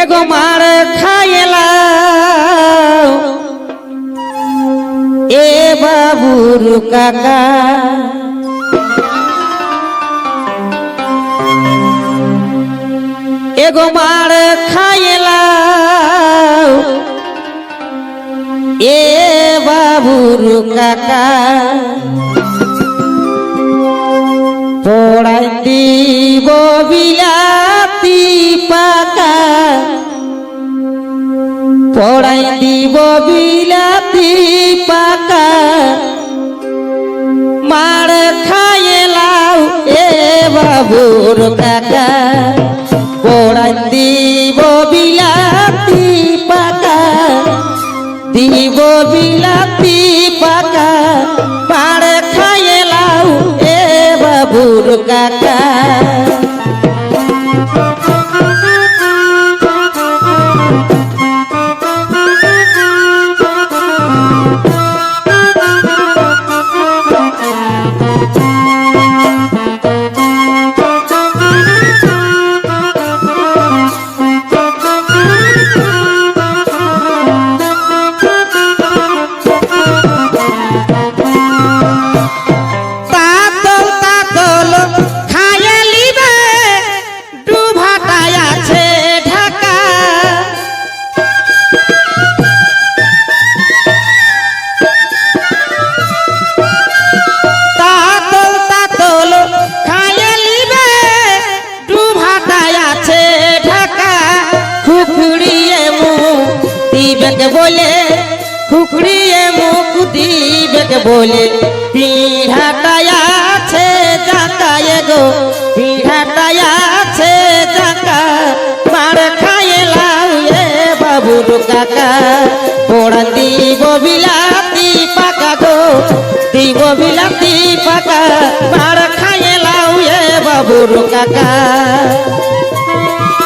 এগো মার খাইলা এ বাবুর কাকা। এগো মার খাইলা এ বাবুর কাকা। পড়াই দিব বিলাতি পাকা মার খাইলাও এ বাবুর কাকা। পড়াই দিব বিলাতি পাকা দিব বিলাতি পাকা বলে পিঢ়াটায় আছে জাকায় গো পিঢ়াটায় আছে জাকা মার খাইলাম এ বাবুর কাকা। পড়া দিব বিলাতি পাকা গো, দিব বিলাতি পাকা, মার খাইলাম এ বাবুর কাকা।